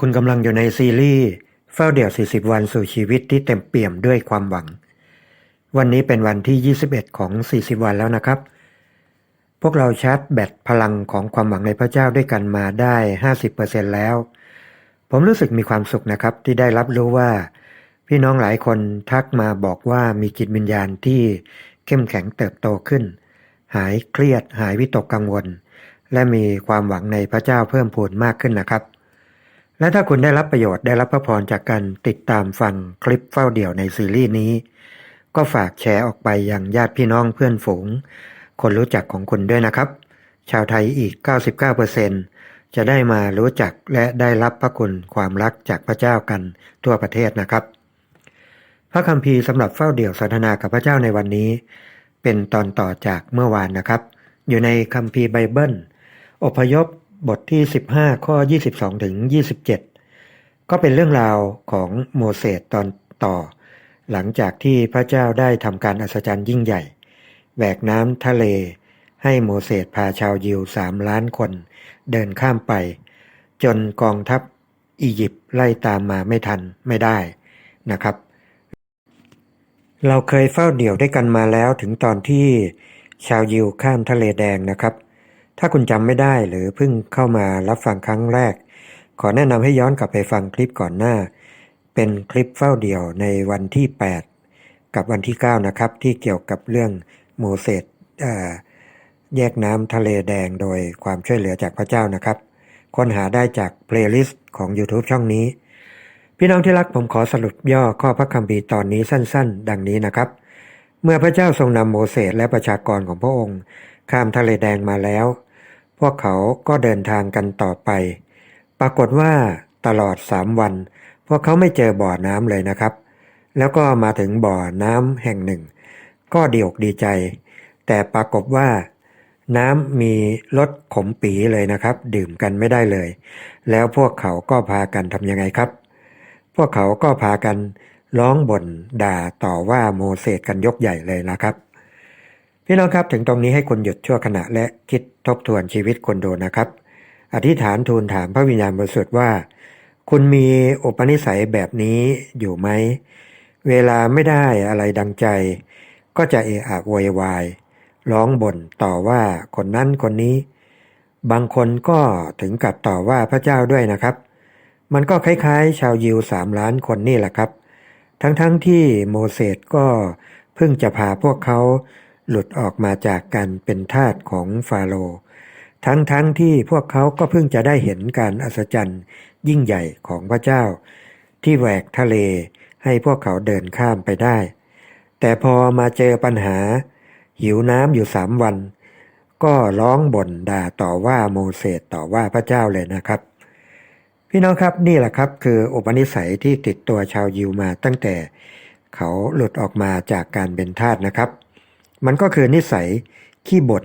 คุณกำลังอยู่ในซีรีส์เฝ้าเดี่ยว 40 วันสู่ชีวิตที่เต็มเปี่ยมด้วยความหวัง วันนี้เป็นวันที่ 21 ของ 40 วันแล้วนะครับ พวกเราชาร์จแบตพลังของความหวังในพระเจ้าด้วยกันมาได้ 50%แล้ว ผมรู้สึกมีความสุขนะครับที่ได้รับรู้ว่า พี่น้องหลายคนทักมาบอกว่ามีจิตวิญญาณที่เข้มแข็งเติบโตขึ้น หายเครียดหายวิตกกังวล และมีความหวังในพระเจ้าเพิ่มพูนมากขึ้นนะครับ และถ้าคุณได้รับประโยชน์ได้รับพระพรจากการติดตามฟังคลิปเฝ้าเดี่ยวในซีรีส์นี้ ก็ฝากแชร์ออกไปยังญาติพี่น้องเพื่อนฝูง คนรู้จักของคุณด้วยนะครับ ชาวไทยอีก 99%จะได้มารู้จักและได้รับพระคุณความรักจากพระเจ้ากันทั่วประเทศนะครับ พระคัมภีร์สำหรับเฝ้าเดี่ยวสนทนากับพระเจ้าในวันนี้ เป็นตอนต่อจากเมื่อวานนะครับ อยู่ในคัมภีร์ไบเบิลอพยพ บทที่ 15 ข้อ 22 ถึง 27 ก็เป็นเรื่องราวของโมเสสตอนต่อ หลังจากที่พระเจ้าได้ทำการอัศจรรย์ยิ่งใหญ่แหวกน้ำทะเล ให้โมเสสพาชาวยิวสามล้านคน เดินข้ามไป จนกองทัพอียิปต์ไล่ตามมาไม่ทันไม่ได้นะครับ เราเคยเฝ้าเดี่ยวด้วยกันมาแล้วถึงตอนที่ชาวยิวข้ามทะเลแดงนะครับ ถ้าคุณจำไม่ได้หรือเพิ่งเข้ามารับฟังครั้งแรก ขอแนะนำให้ย้อนกลับไปฟังคลิปก่อนหน้า เป็นคลิปเฝ้าเดี่ยวในวันที่ 8 กับวันที่ 9 นะครับ ที่เกี่ยวกับเรื่องโมเสสแยกน้ำทะเลแดงโดยความช่วยเหลือจากพระเจ้านะครับ ค้นหาได้จากเพลย์ลิสต์ของ YouTube ช่องนี้ พี่น้องที่รักผมขอสรุปย่อข้อพระคัมภีร์ตอนนี้สั้น ๆ ดังนี้นะครับ เมื่อพระเจ้าทรงนำโมเสสและประชากรของพระองค์ ข้ามทะเลแดงมาแล้ว พวกเขาก็เดินทางกันต่อไป ปรากฏว่าตลอดสามวัน พวกเขาไม่เจอบ่อน้ำเลยนะครับ แล้วก็มาถึงบ่อน้ำแห่งหนึ่ง ก็ดีอกดีใจ แต่ปรากฏว่า น้ำมีรสขมปีเลยนะครับ ดื่มกันไม่ได้เลย แล้วพวกเขาก็พากันทำยังไงครับ พวกเขาก็พากันร้องบ่นด่าต่อว่าโมเสสกันยกใหญ่เลยนะครับ พี่น้องครับถึงตรงนี้ให้คุณหยุดชั่วขณะและคิดทบทวนชีวิตคนดูนะครับ อธิษฐานทูลถามพระวิญญาณบริสุทธิ์ว่า คุณมีอุปนิสัยแบบนี้อยู่ไหม เวลาไม่ได้อะไรดังใจ ก็จะเอะอะโวยวายร้องบ่นต่อว่าคนนั้นคนนี้ บางคนก็ถึงกับต่อว่าพระเจ้าด้วยนะครับ มันก็คล้ายๆ ชาวยิวสามล้านคนนี่แหละครับ ทั้งๆทที่โมเสสก็เพิ่งจะพาพวกเขา หลุดออกมาจากการเป็นทาสของฟาโรทั้งๆทที่พวกเขาก็เพิ่งจะได้เห็นการอัศจรรย์ยิ่งใหญ่ของพระเจ้า ที่แหวกทะเลให้พวกเขาเดินข้ามไปได้ แต่พอมาเจอปัญหา หิวน้ำอยู่สามวัน ก็ร้องบ่นด่าต่อว่าโมเสสต่อว่าพระเจ้าเลยนะครับ พี่น้องครับนี่แหละครับคืออุปนิสัยที่ติดตัวชาวยิวมาตั้งแต่เขาหลุดออกมาจากการเป็นทาสนะครับ มันก็คือนิสัยขี้บ่น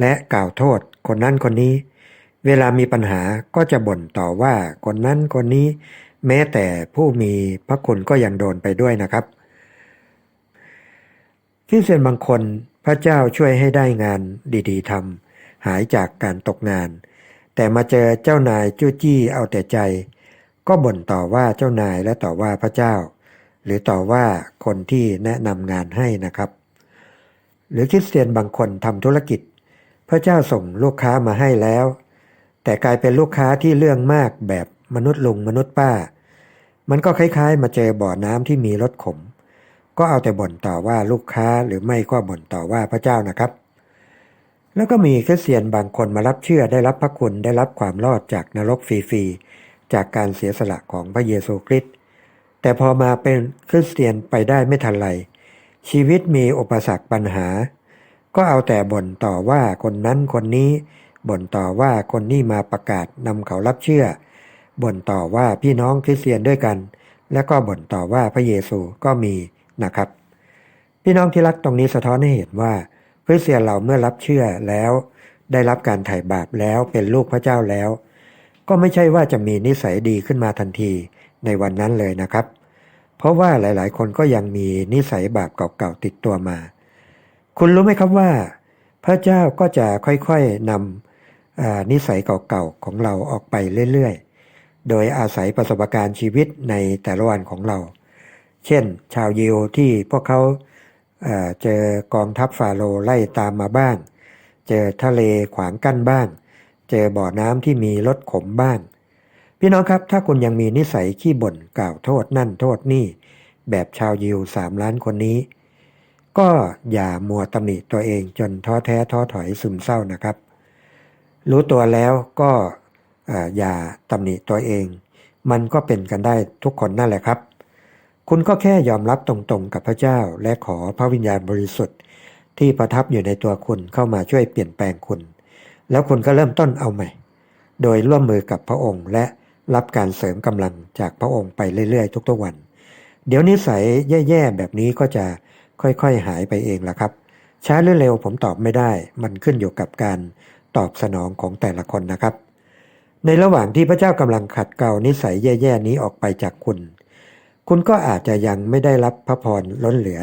และกล่าวโทษ คนนั้นคนนี้ เวลามีปัญหาก็จะบ่นต่อว่าคนนั้นคนนี้ แม้แต่ผู้มีพระคุณก็ยังโดนไปด้วยนะครับคริสเตียนบางคนพระเจ้าช่วยให้ได้งานดีๆทำหายจากการตกงาน แต่มาเจอเจ้านายจู้จี้เอาแต่ใจ ก็บ่นต่อว่าเจ้านายและต่อว่าพระเจ้า หรือต่อว่าคนที่แนะนำงานให้นะครับ หรือคริสเตียนบางคนทำธุรกิจ พระเจ้าส่งลูกค้ามาให้แล้ว แต่กลายเป็นลูกค้าที่เรื่องมากแบบมนุษย์ลุงมนุษย์ป้า มันก็คล้ายๆ มาเจอบ่อน้ำที่มีรสขม ก็เอาแต่บ่นต่อว่าลูกค้าหรือไม่ก็บ่นต่อว่าพระเจ้านะครับ แล้วก็มีคริสเตียนบางคนมารับเชื่อได้รับพระคุณได้รับความรอดจากนรกฟรีๆจากการเสียสละของพระเยซูคริสต์แต่พอมาเป็นคริสเตียนไปได้ไม่ทันไร ชีวิตมีอุปสรรคปัญหา ก็เอาแต่บ่นต่อว่าคนนั้นคนนี้บ่นต่อว่าคนนี้มาประกาศนำเขารับเชื่อ บ่นต่อว่าพี่น้องคริสเตียนด้วยกัน และก็บ่นต่อว่าพระเยซูก็มีนะครับ พี่น้องที่รักตรงนี้สะท้อนให้เห็นว่าคริสเตียนเราเมื่อรับเชื่อแล้ว ได้รับการไถ่บาปแล้วเป็นลูกพระเจ้าแล้ว ก็ไม่ใช่ว่าจะมีนิสัยดีขึ้นมาทันทีในวันนั้นเลยนะครับ เพราะว่าหลายๆ คนก็ยังมีนิสัยบาปเก่าๆติดตัวมา คุณรู้ไหมครับว่า พระเจ้าก็จะค่อยๆนำนิสัยเก่าๆของเราออกไปเรื่อยๆ โดยอาศัยประสบการณ์ชีวิตในแต่ละวันของเรา เช่น ชาวยิวที่พวกเขาเอ่อเจอกองทัพฟาโรไล่ตามมาบ้าง เจอทะเลขวางกั้นบ้าง เจอบ่อน้ำที่มีรสขมบ้าง พี่น้องครับ ถ้าคุณยังมีนิสัยขี้บ่นกล่าวโทษนั่นโทษนี่ แบบชาวยิวสามล้านคนนี้ ก็อย่ามัวตำหนิตัวเองจนท้อแท้ท้อถอยซึมเศร้านะครับ รู้ตัวแล้วก็อย่าตำหนิตัวเอง มันก็เป็นกันได้ทุกคนนั่นแหละครับ คุณก็แค่ยอมรับตรงๆกับพระเจ้า และขอพระวิญญาณบริสุทธิ์ ที่ประทับอยู่ในตัวคุณเข้ามาช่วยเปลี่ยนแปลงคุณ แล้วคุณก็เริ่มต้นเอาใหม่ โดยร่วมมือกับพระองค์และ รับการเสริมกำลังจากพระองค์ไปเรื่อยๆ ทุกๆวัน เดี๋ยวนิสัยแย่ๆแบบนี้ก็จะค่อยๆหายไปเองละครับ ช้าหรือเร็วผมตอบไม่ได้ มันขึ้นอยู่กับการตอบสนองของแต่ละคนนะครับ ในระหว่างที่พระเจ้ากำลังขัดเกลานิสัยแย่ๆนี้ออกไปจากคุณ คุณก็อาจจะยังไม่ได้รับพระพรล้นเหลือ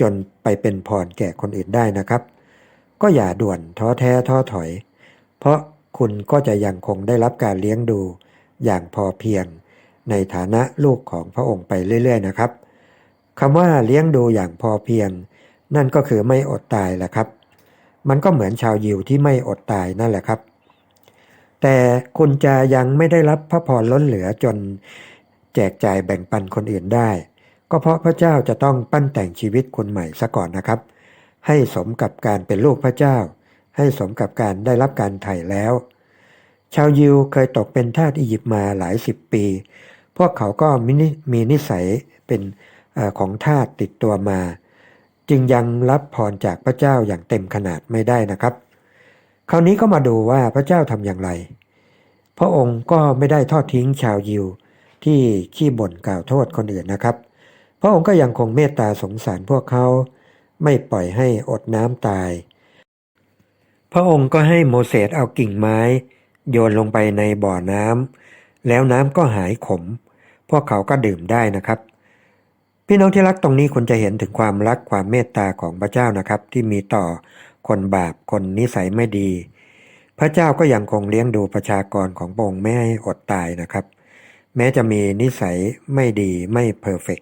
จนไปเป็นพรแก่คนอื่นได้นะครับ ก็อย่าด่วนท้อแท้ท้อถอย เพราะคุณก็จะยังคงได้รับการเลี้ยงดู อย่างพอเพียง ในฐานะลูกของพระองค์ไปเรื่อย ๆ นะครับคำว่าเลี้ยงดูอย่างพอเพียง นั่นก็คือไม่อดตายแหละครับ มันก็เหมือนชาวยิวที่ไม่อดตายนั่นแหละครับ แต่คุณจะยังไม่ได้รับพระพรล้นเหลือจนแจกจ่ายแบ่งปันคนอื่นได้ ก็เพราะพระเจ้าจะต้องปั้นแต่งชีวิตคุณใหม่ซะก่อนนะครับ ให้สมกับการเป็นลูกพระเจ้า ให้สมกับการได้รับการไถ่แล้ว ชาวยิวเคยตกเป็นทาสอียิปต์มาหลายสิบปี พวกเขาก็มีนิมีนิสัยเป็นอของทาสติดตัวมา จึงยังรับพรจากพระเจ้าอย่างเต็มขนาดไม่ได้นะครับ คราวนี้ก็มาดูว่าพระเจ้าทำอย่างไร พระองค์ก็ไม่ได้ทอดทิ้งชาวยิวที่ขี้บ่นกล่าวโทษคนอื่นนะครับ พระองค์ก็ยังคงเมตตาสงสารพวกเขา ไม่ปล่อยให้อดน้ำตาย พระองค์ก็ให้โมเสสเอากิ่งไม้ โยนลงไปในบ่อน้ำแล้วน้ำก็หายขม พวกเขาก็ดื่มได้นะครับ พี่น้องที่รักตรงนี้คุณจะเห็นถึงความรักความเมตตาของพระเจ้านะครับ ที่มีต่อคนบาปคนนิสัยไม่ดี พระเจ้าก็ยังคงเลี้ยงดูประชากรของพระองค์ไม่ให้อดตายนะครับ แม้จะมีนิสัยไม่ดีไม่เพอร์เฟก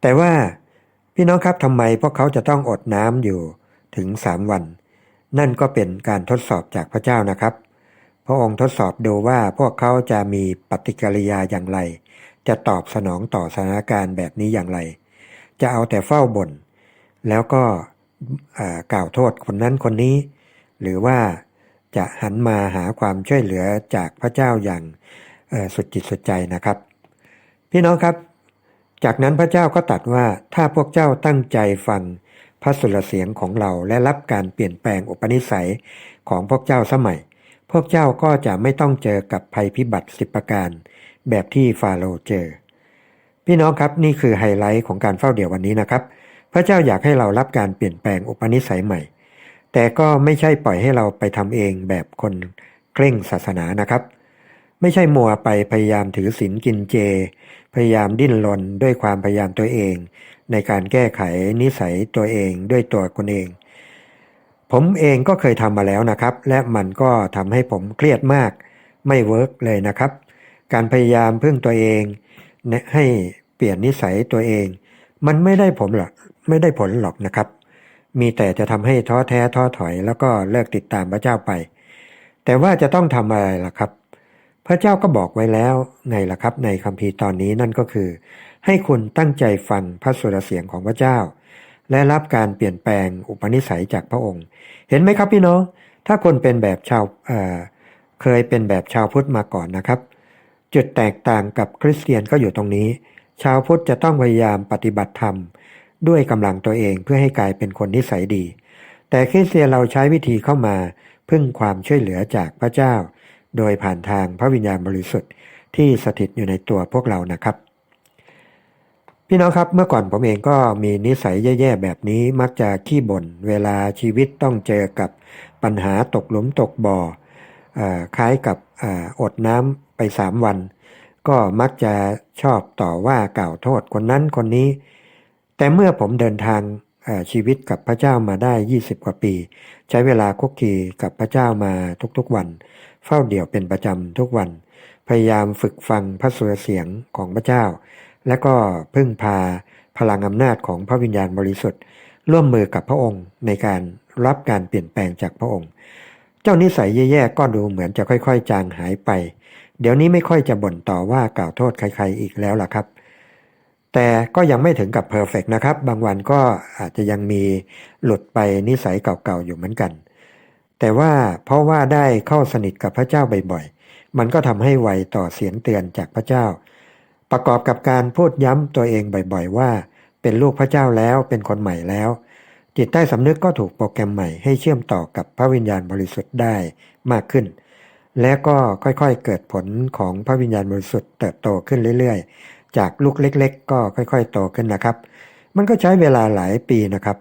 แต่ว่าพี่น้องครับทำไมพวกเขาจะต้องอดน้ำอยู่ถึงสามวัน นั่นก็เป็นการทดสอบจากพระเจ้านะครับ พระองค์ทดสอบดูว่าพวกเขาจะมีปฏิกิริยาอย่างไร จะตอบสนองต่อสถานการณ์แบบนี้อย่างไร จะเอาแต่เฝ้าบ่นแล้วก็กล่าวโทษคนนั้นคนนี้ หรือว่าจะหันมาหาความช่วยเหลือจากพระเจ้าอย่างสุดจิตสุดใจนะครับ พี่น้องครับ จากนั้นพระเจ้าก็ตรัสว่าถ้าพวกเจ้าตั้งใจฟังพระสุรเสียงของเราและรับการเปลี่ยนแปลงอุปนิสัยของพวกเจ้าสมัย พวกเจ้าก็จะไม่ต้องเจอกับภัยพิบัติสิบประการ แบบที่ฟาโรเจอ พี่น้องครับนี่คือไฮไลท์ของการเฝ้าเดี่ยววันนี้นะครับ พระเจ้าอยากให้เรารับการเปลี่ยนแปลงอุปนิสัยใหม่ แต่ก็ไม่ใช่ปล่อยให้เราไปทำเองแบบคนเคร่งศาสนานะครับ ไม่ใช่มัวไปพยายามถือศีลกินเจ พยายามดิ้นรนด้วยความพยายามตัวเอง ในการแก้ไขนิสัยตัวเองด้วยตัวคนเอง ผมเองก็เคยทำมาแล้วนะครับ และมันก็ทำให้ผมเครียดมาก ไม่เวิร์กเลยนะครับ การพยายามพึ่งตัวเองเนี่ยให้เปลี่ยนนิสัยตัวเอง มันไม่ได้ผลหรอกไม่ได้ผลหรอกนะครับ มีแต่จะทำให้ท้อแท้ท้อถอยแล้วก็เลิกติดตามพระเจ้าไป แต่ว่าจะต้องทำอะไรล่ะครับ พระเจ้าก็บอกไว้แล้วไงล่ะครับ ในคัมภีร์ตอนนี้นั่นก็คือ ให้คุณตั้งใจฟังพระสุรเสียงของพระเจ้า และรับการเปลี่ยนแปลงอุปนิสัยจากพระองค์ เห็นไหมครับพี่น้อง ถ้าคนเป็นแบบชาวเเคยเป็นแบบชาวพุทธมาก่อนนะครับ จุดแตกต่างกับคริสเตียนก็อยู่ตรงนี้ ชาวพุทธจะต้องพยายามปฏิบัติธรรม ด้วยกำลังตัวเองเพื่อให้กลายเป็นคนนิสัยดี แต่คริสเตียนเราใช้วิธีเข้ามา พึ่งความช่วยเหลือจากพระเจ้า โดยผ่านทางพระวิญญาณบริสุทธิ์ที่สถิตอยู่ในตัวพวกเรานะครับ พี่น้องครับเมื่อก่อนผมเองก็มีนิสัยแย่ๆแบบนี้มักจะขี้บ่นเวลาชีวิตต้องเจอกับปัญหาตกหลุมตกบ่ออคล้ายกับออดน้ำไปสามวัน ก็มักจะชอบต่อว่ากล่าวโทษคนนั้นคนนี้ แต่เมื่อผมเดินทางชีวิตกับพระเจ้ามาได้ 20 กว่าปี ใช้เวลาคุกคีกับพระเจ้ามาทุกๆวัน เฝ้าเดี่ยวเป็นประจำทุกวัน พยายามฝึกฟังพระสุรเสียงของพระเจ้า และก็พึ่งพาพลังอำนาจของพระวิญญาณบริสุทธิ์ ร่วมมือกับพระองค์ในการรับการเปลี่ยนแปลงจากพระองค์ เจ้านิสัยแย่ๆก็ดูเหมือนจะค่อยๆ จางหายไป เดี๋ยวนี้ไม่ค่อยจะบ่นต่อว่ากล่าวโทษใครๆอีกแล้วล่ะครับ แต่ก็ยังไม่ถึงกับเพอร์เฟกนะครับ บางวันก็อาจจะยังมีหลุดไปนิสัยเก่าๆอยู่เหมือนกัน แต่ว่าเพราะว่าได้เข้าสนิทกับพระเจ้าบ่อยๆ มันก็ทำให้ไวต่อเสียงเตือนจากพระเจ้า ประกอบกับการพูดย้ำตัวเองบ่อยๆ ว่า เป็นลูกพระเจ้าแล้วเป็นคนใหม่แล้ว จิตใต้สำนึกก็ถูกโปรแกรมใหม่ให้เชื่อมต่อกับพระวิญญาณบริสุทธิ์ได้มากขึ้น และก็ค่อยๆเกิดผลของพระวิญญาณบริสุทธิ์เติบโตขึ้นเรื่อยๆ จากลูกเล็ก ๆ ก็ค่อยๆโตขึ้นนะครับ มันก็ใช้เวลาหลายปีนะครับ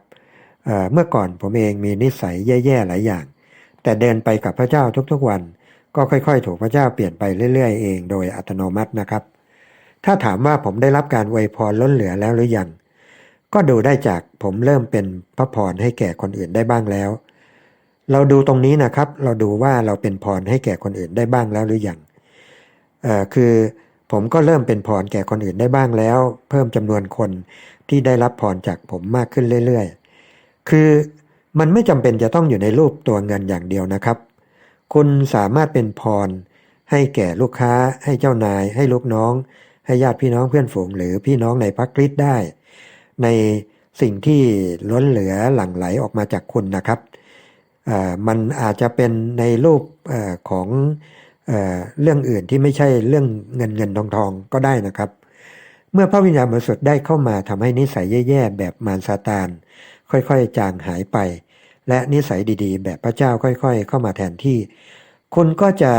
เเมื่อก่อนผมเองมีนิสัยแย่ๆหลายอย่าง แต่เดินไปกับพระเจ้าทุกๆวัน ก็ค่อยๆ ถูกพระเจ้าเปลี่ยนไปเรื่อยๆ เอง โดยอัตโนมัตินะครับ ถ้าถามว่าผมได้รับการอวยพรล้นเหลือแล้วหรือยัง ก็ดูได้จากผมเริ่มเป็นพระพรให้แก่คนอื่นได้บ้างแล้ว เราดูตรงนี้นะครับ เราดูว่าเราเป็นพรให้แก่คนอื่นได้บ้างแล้วหรือยังเอ่อคือผมก็เริ่มเป็นพรแก่คนอื่นได้บ้างแล้ว เพิ่มจำนวนคนที่ได้รับพรจากผมมากขึ้นเรื่อยๆ คือมันไม่จำเป็นจะต้องอยู่ในรูปตัวเงินอย่างเดียวนะครับ คุณสามารถเป็นพรให้แก่ลูกค้า ให้เจ้านาย ให้ลูกน้อง ให้ญาติพี่น้องเพื่อนฝูงหรือพี่น้องในพักคริสได้ ในสิ่งที่ล้นเหลือหลั่งไหลออกมาจากคุณนะครับมันอาจจะเป็นในรูปอของเอเรื่องอื่นที่ไม่ใช่เรื่องเงินเงินทองทองก็ได้นะครับ เมื่อพระวิญญาณบริสุทธิ์ได้เข้ามาทำให้นิสัยแย่ๆแบบมารซาตานค่อยๆ จางหายไป และนิสัยดีๆ แบบพระเจ้าค่อย ๆ เข้ามาแทนที่ คุณก็จะ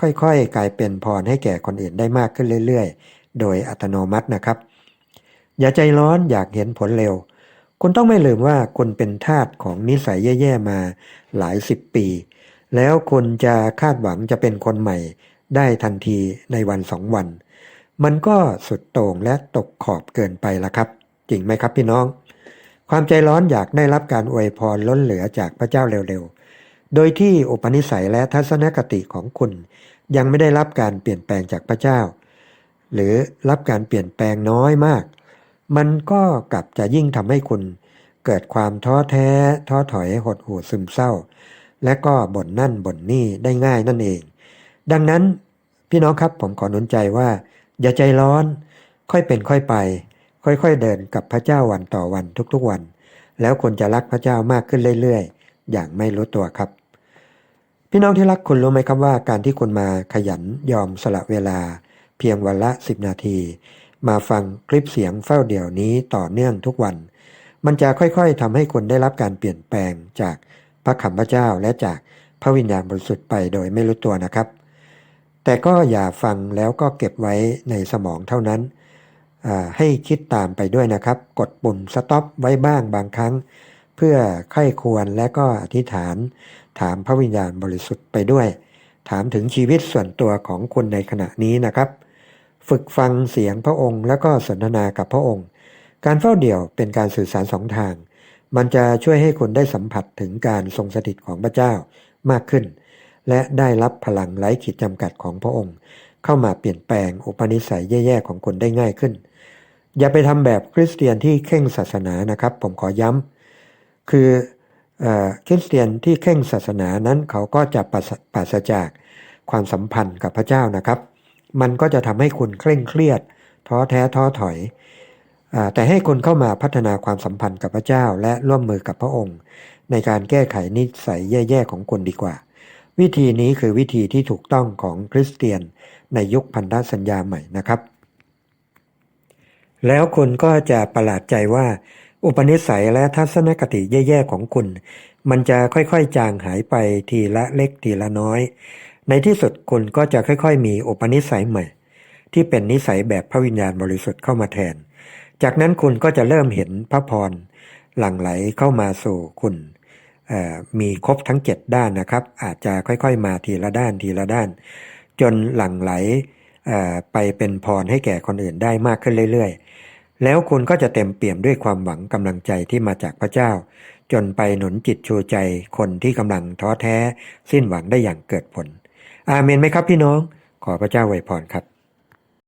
ค่อยๆ กลายเป็นพรให้แก่คนอื่นได้มากขึ้นเรื่อยๆ โดยอัตโนมัตินะครับ อย่าใจร้อนอยากเห็นผลเร็ว คุณต้องไม่ลืมว่าคุณเป็นทาสของนิสัยแย่ๆมาหลายสิบปี แล้วคุณจะคาดหวังจะเป็นคนใหม่ได้ทันทีในวันสองวัน มันก็สุดโต่งและตกขอบเกินไปละครับ จริงไหมครับพี่น้อง ความใจร้อนอยากได้รับการอวยพรล้นเหลือจากพระเจ้าเร็วๆ โดยที่อุปนิสัยและทัศนคติของคุณ ยังไม่ได้รับการเปลี่ยนแปลงจากพระเจ้า หรือรับการเปลี่ยนแปลงน้อยมาก มันก็กลับจะยิ่งทำให้คุณ เกิดความท้อแท้ท้อถอยหดหู่ซึมเศร้า และก็บ่นนั่นบ่นนี่ได้ง่ายนั่นเอง ดังนั้นพี่น้องครับผมขอหนุนใจว่า อย่าใจร้อน ค่อยเป็นค่อยไป ค่อยๆเดินกับพระเจ้าวันต่อวันทุกๆวัน แล้วคุณจะรักพระเจ้ามากขึ้นเรื่อยๆ อย่างไม่รู้ตัวครับ พี่น้องที่รักคุณรู้ไหมครับว่าการที่คุณมาขยันยอมสละเวลา เพียงวันละ 10 นาที มาฟังคลิปเสียงเฝ้าเดี่ยวนี้ต่อเนื่องทุกวัน มันจะค่อยๆทำให้คุณได้รับการเปลี่ยนแปลงจากพระคำพระเจ้าและจากพระวิญญาณบริสุทธิ์ไปโดยไม่รู้ตัวนะครับ แต่ก็อย่าฟังแล้วก็เก็บไว้ในสมองเท่านั้น ให้คิดตามไปด้วยนะครับ กดปุ่มสต็อปไว้บ้างบางครั้ง เพื่อไข้ควรและก็อธิษฐาน ถามพระวิญญาณบริสุทธิ์ไปด้วย ถามถึงชีวิตส่วนตัวของคุณในขณะนี้นะครับ ฝึกฟังเสียงพระองค์แล้วก็สนทนากับพระองค์ การเฝ้าเดี่ยวเป็นการสื่อสารสองทาง มันจะช่วยให้คุณได้สัมผัสถึงการทรงสถิตของพระเจ้ามากขึ้น และได้รับพลังไร้ขีดจำกัดของพระองค์ เข้ามาเปลี่ยนแปลงอุปนิสัยแย่ๆของคุณได้ง่ายขึ้น อย่าไปทำแบบคริสเตียนที่เข่งศาสนานะครับ ผมขอย้ำคือ คริสเตียนที่เข่งศาสนานั้นเขาก็จะปราศจากความสัมพันธ์กับพระเจ้านะครับ มันก็จะทำให้คุณเคร่งเครียด ท้อแท้ท้อถอยอแต่ให้คุณเข้ามาพัฒนาความสัมพันธ์กับพระเจ้าและร่วมมือกับพระองค์ ในการแก้ไขนิสัยแย่ๆของคุณดีกว่า วิธีนี้คือวิธีที่ถูกต้องของคริสเตียนในยุคพันธสัญญาใหม่นะครับ แล้วคุณก็จะประหลาดใจว่า อุปนิสัยและทัศนคติแย่ๆของคุณ มันจะค่อยๆจางหายไปทีละเล็กทีละน้อย ในที่สุดคุณก็จะค่อยๆ มีอุปนิสัยใหม่ ที่เป็นนิสัยแบบพระวิญญาณบริสุทธิ์เข้ามาแทน จากนั้นคุณก็จะเริ่มเห็นพระพรหลั่งไหลเข้ามาสู่คุณมีครบทั้ง 7 ด้านนะครับ อาจจะค่อยๆ มาทีละด้านทีละด้าน จนหลั่งไหลไปเป็นพรให้แก่คนอื่นได้มากขึ้นเรื่อยๆ แล้วคุณก็จะเต็มเปี่ยมด้วยความหวังกำลังใจที่มาจากพระเจ้า จนไปหนุนจิตชูใจคนที่กำลังท้อแท้ สิ้นหวังได้อย่างเกิดผล อาเมนไหมครับพี่น้อง ขอพระเจ้าไวยพรครับ